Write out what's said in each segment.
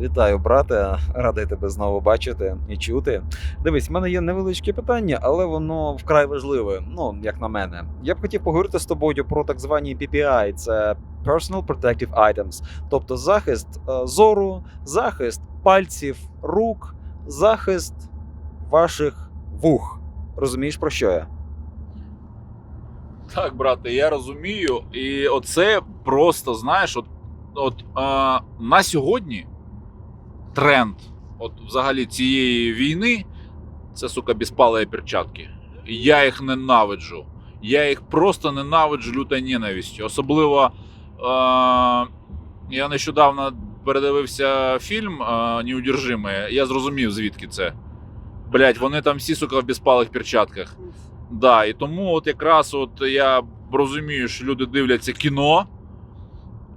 Вітаю, брате. Радий тебе знову бачити і чути. Дивись, в мене є невеличке питання, але воно вкрай важливе. Ну, як на мене. Я б хотів поговорити з тобою про так звані PPI. Це Personal Protective Items, тобто захист е, зору, захист пальців, рук, захист ваших вух. Розумієш про що я? Так, брате, я розумію. І оце просто, знаєш, от, от е, на сьогодні тренд от взагалі цієї війни це, сука, безпалої перчатки. Я їх ненавиджу. Я їх просто ненавиджу лютою ненавистю. Особливо е, я нещодавно передивився фільм е, Неудержимий. Я зрозумів, звідки це. Блять, вони там всі, сука, в безпалих перчатках. Да, і тому от якраз от я розумію, що люди дивляться кіно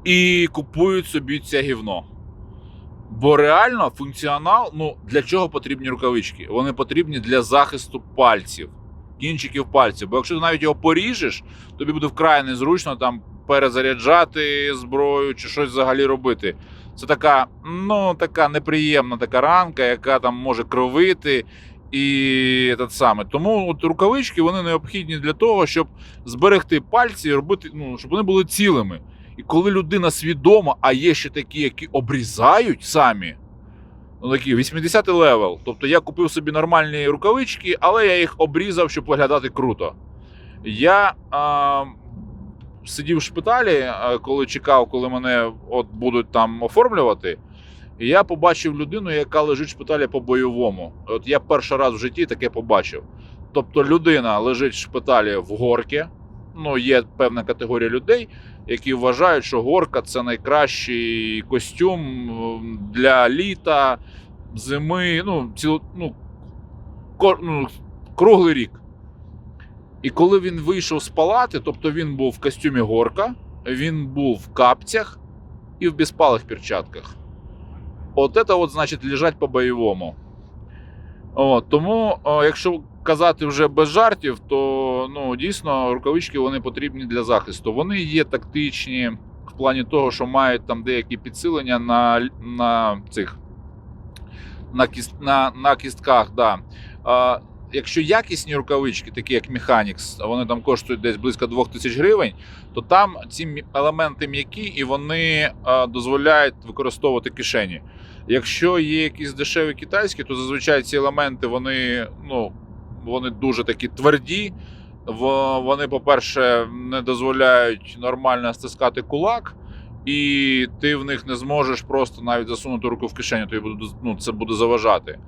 і купують собі це гівно. Бо реально функціонал, ну для чого потрібні рукавички? Вони потрібні для захисту пальців, кінчиків пальців. Бо якщо ти навіть його поріжеш, тобі буде вкрай незручно там перезаряджати зброю чи щось взагалі робити. Це така, ну, така неприємна така ранка, яка там може кровити. І те саме. Тому от рукавички вони необхідні для того, щоб зберегти пальці і робити, ну, щоб вони були цілими. І коли людина свідома, а є ще такі, які обрізають самі, ну такі 80 левел. Тобто я купив собі нормальні рукавички, але я їх обрізав, щоб виглядати круто. Я а, сидів в шпиталі, коли чекав, коли мене от будуть там оформлювати. І я побачив людину, яка лежить в шпиталі по бойовому. От я перший раз в житті таке побачив. Тобто людина лежить в шпиталі в горці. Ну, є певна категорія людей, які вважають, що горка це найкращий костюм для літа, зими, ну, ціл, ну, кор, ну, круглий рік. І коли він вийшов з палати, тобто він був в костюмі горка, він був в капцях і в безпалих перчатках. От це от, значить, лежать по-бойовому. От, тому, о, якщо казати вже без жартів, то ну, дійсно рукавички вони потрібні для захисту. Вони є тактичні в плані того, що мають там деякі підсилення на, на цих на, кіст, на, на кістках. Да. А, якщо якісні рукавички, такі як Mechanics, вони там коштують десь близько 2000 гривень, то там ці елементи м'які і вони дозволяють використовувати кишені. Якщо є якісь дешеві китайські, то зазвичай ці елементи вони, ну, вони дуже такі тверді. Вони, по-перше, не дозволяють нормально стискати кулак, і ти в них не зможеш просто навіть засунути руку в кишеню, тобі буде, ну, це буде заважати.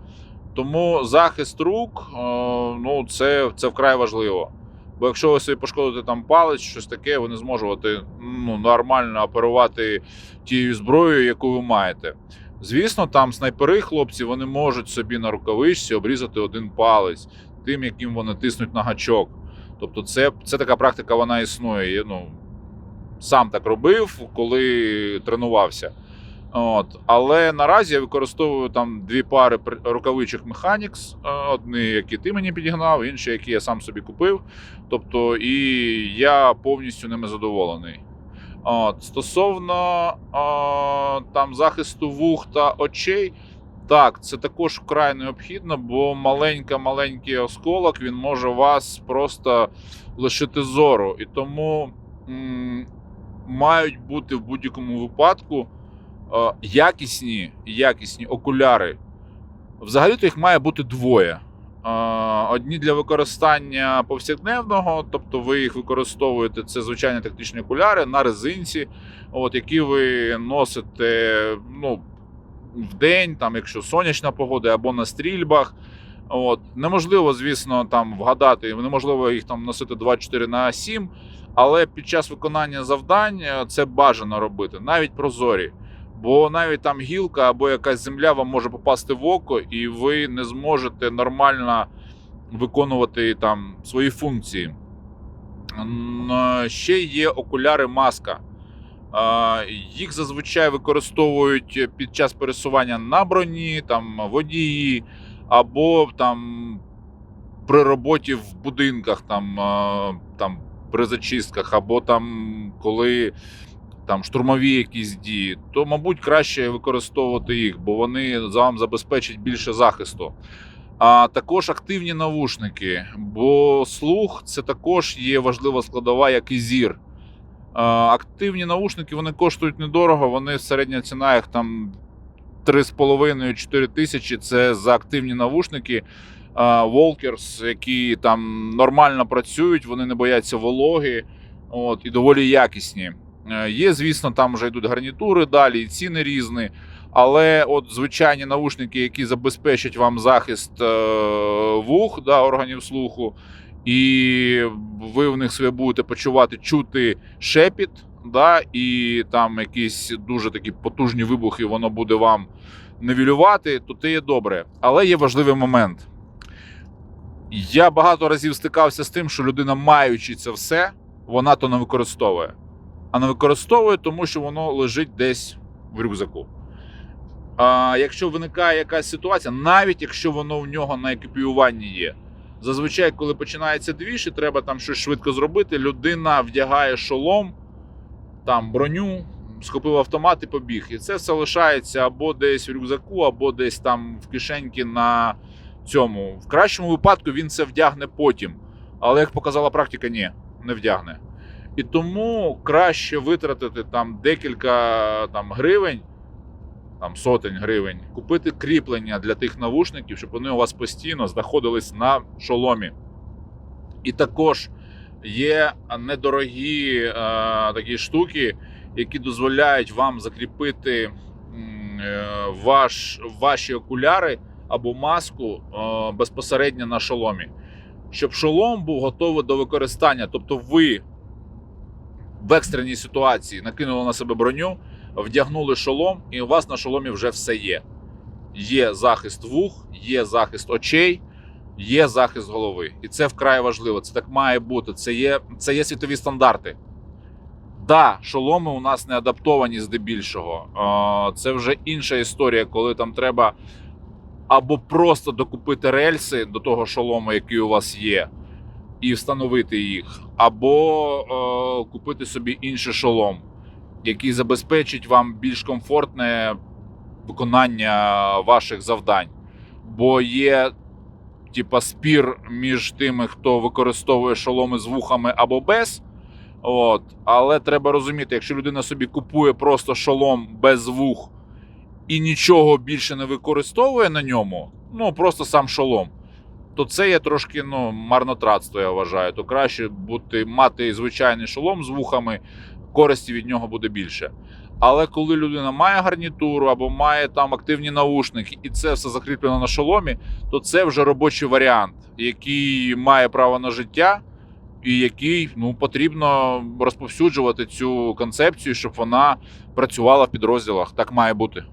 Тому захист рук е, ну, це, це вкрай важливо. Бо якщо ви собі пошкодите там палець, щось таке, ви не зможете ну, нормально оперувати тією зброєю, яку ви маєте. Звісно, там снайпери, хлопці, вони можуть собі на рукавичці обрізати один палець, тим, яким вони тиснуть на гачок. Тобто, це, це така практика, вона існує. Я, Ну, сам так робив, коли тренувався. От. Але наразі я використовую там дві пари рукавичок е, одні, які ти мені підігнав, інші, які я сам собі купив. Тобто, і я повністю ними задоволений. От. Стосовно е, там захисту вух та очей, так, це також вкрай необхідно, бо маленька-маленький осколок він може вас просто лишити зору. І тому м, мають бути в будь-якому випадку е, якісні, якісні окуляри. Взагалі-то їх має бути двоє. Одні для використання повсякденного, тобто ви їх використовуєте, це звичайні тактичні окуляри на резинці, от, які ви носите ну, в день, там, якщо сонячна погода, або на стрільбах. От. Неможливо, звісно, там вгадати, неможливо їх там носити 24 на 7, але під час виконання завдань е, це бажано робити, навіть прозорі. Бо навіть там гілка або якась земля вам може попасти в око, і ви не зможете нормально виконувати там свої функції. Ще є окуляри маска. Їх зазвичай використовують під час пересування на броні, там водії, або там при роботі в будинках, там, там при зачистках, або там коли там штурмові якісь дії, то, мабуть, краще використовувати їх, бо вони вам забезпечать більше захисту. А також активні навушники, бо слух це також є важлива складова, як і зір. Активні навушники вони коштують недорого, вони середня ціна їх там 3,5-4 тисячі. Це за активні навушники. Walkers, які там нормально працюють, вони не бояться вологи от, і доволі якісні. Е, Є, звісно, там вже йдуть гарнітури далі, і ціни різні. Але от звичайні наушники, які забезпечать вам захист е, вух, да, органів слуху, і ви в них себе будете почувати чути шепіт, да, і там якісь дуже такі потужні вибухи, воно буде вам невілювати, то це є добре. Але є важливий момент. Я багато разів стикався з тим, що людина, маючи це все, вона то не використовує. А не використовує, тому що воно лежить десь в рюкзаку. А якщо виникає якась ситуація, навіть якщо воно в нього на екіпіюванні є. Зазвичай, коли починається двіж і треба там щось швидко зробити, людина вдягає шолом, там броню, схопив автомат і побіг. І це все лишається або десь в рюкзаку, або десь там в кишеньки на цьому. В кращому випадку він це вдягне потім. Але як показала практика, ні, не вдягне. І тому краще витратити там декілька там, гривень, там сотень гривень, купити кріплення для тих навушників, щоб вони у вас постійно знаходились на шоломі. І також є недорогі е, такі штуки, які дозволяють вам закріпити е, ваш, ваші окуляри або маску е, безпосередньо на шоломі. Щоб шолом був готовий до використання. Тобто ви в екстреній ситуації накинули на себе броню, вдягнули шолом, і у вас на шоломі вже все є. Є захист вух, є захист очей, є захист голови. І це вкрай важливо. Це так має бути. Це є, це є світові стандарти. Да, шоломи у нас не адаптовані здебільшого. Це вже інша історія, коли там треба або просто докупити рельси до того шолому, який у вас є, і встановити їх, або е, купити собі інший шолом, який забезпечить вам більш комфортне виконання ваших завдань. Бо є типа спір між тими, хто використовує шоломи з вухами або без. От. Але треба розуміти, якщо людина собі купує просто шолом без вух і нічого більше не використовує на ньому, ну просто сам шолом, то це є трошки ну, марнотратство, я вважаю. То краще бути, мати звичайний шолом з вухами, користі від нього буде більше. Але коли людина має гарнітуру або має там активні наушники, і це все закріплено на шоломі, то це вже робочий варіант, який має право на життя, і який ну, потрібно розповсюджувати цю концепцію, щоб вона працювала в підрозділах. Так має бути.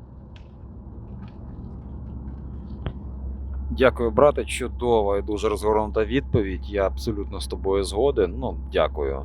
Дякую, брате. Чудова і дуже розгорнута відповідь. Я абсолютно з тобою згоден. Ну, дякую.